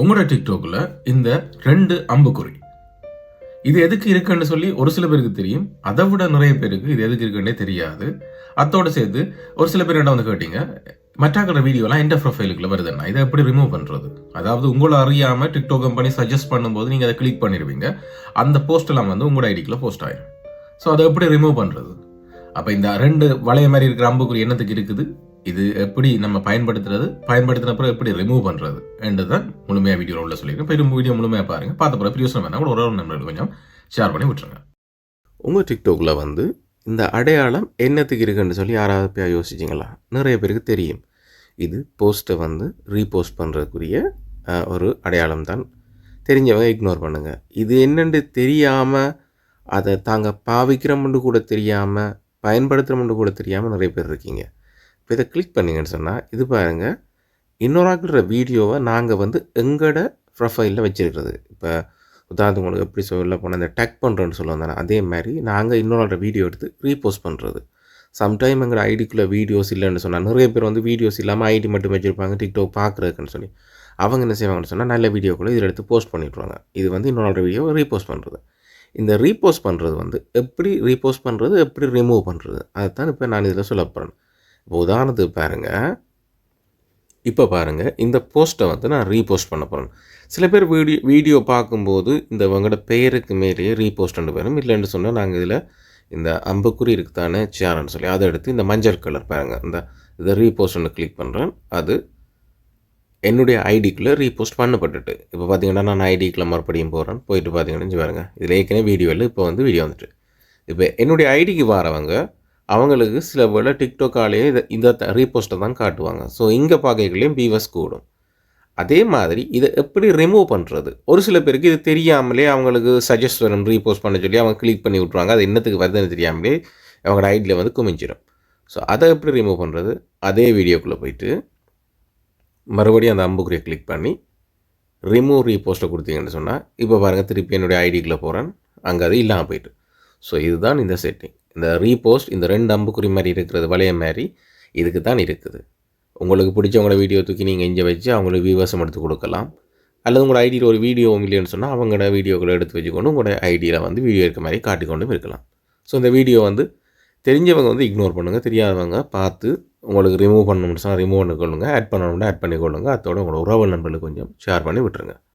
உங்களோட டிக்டாக்ல இந்த ரெண்டு அம்புக்குறி. இது எதுக்கு இருக்குன்னு சொல்லி ஒரு சில பேருக்கு தெரியும். அதை விட நிறைய பேருக்கு இது எதுக்கு இருக்குன்னே தெரியாது. அத்தோடு சேர்த்து ஒரு சில பேர் என்ன வந்து கேட்டீங்க? மற்றாக்கிற வீடியோலாம் எந்த ப்ரொஃபைலுக்குள்ள வருதுன்னா இதை எப்படி ரிமூவ் பண்ணுறது அதாவது உங்களை அறியாமல் டிக்டாக் கம்பெனி சஜஸ்ட் பண்ணும்போது நீங்கள் அதை கிளிக் பண்ணிடுவீங்க. அந்த போஸ்ட் எல்லாம் வந்து உங்களோட ஐடிக்குள்ள போஸ்ட் ஆயிடும் ஸோ அதை எப்படி ரிமூவ் பண்ணுறது அப்போ இந்த ரெண்டு வளைய மாதிரி இருக்கிற அம்புக்குறி என்னத்துக்கு இருக்குது? இது எப்படி நம்ம பயன்படுத்துறது? பயன்படுத்தின அப்புறம் எப்படி ரிமூவ் பண்றது? என்றதான் முழுமையாக வீடியோ உள்ள சொல்லியிருக்கேன். இப்போ வீடியோ முழுமையாக பாருங்க. பார்த்த பிறகு பிரியோசனம் வேணா கூட ஒரு ஒரு நம்பருக்கு கொஞ்சம் ஷேர் பண்ணி விட்டுருங்க. உங்கள் டிக்டாக்ல வந்து இந்த அடையாளம் என்னத்துக்கு இருக்குன்னு சொல்லி யாராவது போய் யோசிச்சிங்களா? நிறைய பேருக்கு தெரியும். இது போஸ்ட்டை வந்து ரீபோஸ்ட் பண்ணுறதுக்குரிய ஒரு அடையாளம் தான். தெரிஞ்சவங்க இக்னோர் பண்ணுங்க. இது என்னென்று தெரியாமல் அதை தாங்க பாவிக்கிறோம்னு கூட தெரியாமல் பயன்படுத்துகிறோம்னு கூட தெரியாமல் நிறைய பேர் இருக்கீங்க. இப்போ இதை கிளிக் பண்ணீங்கன்னு சொன்னால் இது பாருங்கள் இன்னொரு வீடியோவை நாங்கள் வந்து எங்களோட ப்ரொஃபைலில் வச்சிருக்கிறது. இப்போ உதாரணத்துக்கு உங்களுக்கு எப்படி சொல்ல போனால் இந்த டக் பண்ணுறோன்னு சொல்லுவோம் தானே அதே மாதிரி நாங்கள் இன்னொரு வீடியோ எடுத்து ரீபோஸ்ட் பண்ணுறது சம்டைம் எங்கள் ஐடிக்குள்ளே வீடியோஸ் இல்லைன்னு சொன்னால் நிறைய பேர் வந்து வீடியோஸ் இல்லாமல் ஐடி மட்டும் வச்சுருப்பாங்க டிக்டாக் பார்க்குறதுக்குன்னு சொல்லி. அவங்க என்ன செய்வாங்கன்னு சொன்னால் நல்ல வீடியோக்குள்ளே இதில் எடுத்து போஸ்ட் பண்ணிவிட்ருவாங்க இது வந்து இன்னொரு வீடியோ ரீபோஸ்ட் பண்ணுறது இந்த ரீபோஸ்ட் பண்ணுறது வந்து எப்படி ரீபோஸ்ட் பண்ணுறது எப்படி ரிமூவ் பண்ணுறது அதுதான் இப்போ நான் இதில் சொல்ல போகிறேன் இப்போ உதாரணத்துக்கு பாருங்கள் இப்போ பாருங்கள் இந்த போஸ்ட்டை வந்து நான் ரீபோஸ்ட் பண்ண போகிறேன் சில பேர் வீடியோ வீடியோ பார்க்கும்போது இந்த இவங்களோட பெயருக்கு மேலேயே ரீபோஸ்ட்னு வரும் இல்லைன்னு சொன்னால் நாங்கள் இதில் இந்த அம்புக்குறி இருக்குதானே சேரன்னு சொல்லி அதை எடுத்து இந்த மஞ்சள் கலர் பாருங்கள் இந்த இதை ரீபோஸ்ட்னு கிளிக் பண்ணுறேன் அது என்னுடைய ஐடிக்குள்ளே ரீபோஸ்ட் பண்ணப்பட்டுட்டு. இப்போ பார்த்தீங்கன்னா நான் ஐடிக்குள்ளே மறுபடியும் போகிறேன் போயிட்டு பார்த்தீங்கன்னா பாருங்கள் இதில் ஏற்கனவே வீடியோ இல்லை இப்போ வந்து வீடியோ வந்துட்டு. இப்போ என்னுடைய ஐடிக்கு வரவங்க அவங்களுக்கு சில வேளை டிக்டாக்காலேயே இதை இந்த ரீபோஸ்ட்டை தான் காட்டுவாங்க. ஸோ இங்கே பார்க்கலையும் பிவஸ் கூடும். அதே மாதிரி இதை எப்படி ரிமூவ் பண்ணுறது ஒரு சில பேருக்கு இது தெரியாமலே அவங்களுக்கு சஜஸ்ட் வரும் ரீபோஸ்ட் பண்ண சொல்லி அவங்க கிளிக் பண்ணி விட்ருவாங்க அது என்னத்துக்கு வருதுன்னு தெரியாமலே அவங்களோட ஐடியில் வந்து குமிஞ்சிடும் ஸோ அதை எப்படி ரிமூவ் பண்ணுறது அதே வீடியோக்குள்ளே போயிட்டு மறுபடியும் அந்த அம்புக்குரிய கிளிக் பண்ணி ரிமூவ் ரீபோஸ்ட்டை கொடுத்தீங்கன்னு சொன்னால் இப்போ பாருங்கள் திருப்பி என்னுடைய ஐடிக்குள்ளே போகிறேன் அங்கே அது இல்லாமல் போயிட்டு. ஸோ இதுதான் இந்த செட்டிங் இந்த ரீபோஸ்ட் இந்த ரெண்டு அம்புக்குறி மாதிரி இருக்கிறது வளைய மாதிரி இதுக்கு தான் இருக்குது. உங்களுக்கு பிடிச்சவங்கள வீடியோ தூக்கி நீங்கள் இங்கே வச்சு அவங்களுக்கு வியூவர்ஸும் எடுத்து கொடுக்கலாம். அல்லது உங்களோட ஐடியில் ஒரு வீடியோ இல்லைன்னு சொன்னால் அவங்களோட வீடியோக்களை எடுத்து வச்சுக்கொண்டு உங்களோட ஐடியில் வந்து வீடியோ இருக்க மாதிரி காட்டிக்கொண்டும் இருக்கலாம். ஸோ இந்த வீடியோ வந்து தெரிஞ்சவங்க வந்து இக்னோர் பண்ணுங்கள் தெரியாதவங்க பார்த்து உங்களுக்கு ரிமூவ் பண்ணணும்னு சொன்னால் ரிமூவ் பண்ணிக்கொள்ளுங்க ஆட் பண்ணணும்னா ஆட் பண்ணிக்கொள்ளுங்க. அதோட உங்களோட உறவு நண்பர்களுக்கு கொஞ்சம் ஷேர் பண்ணி விட்டுருங்க.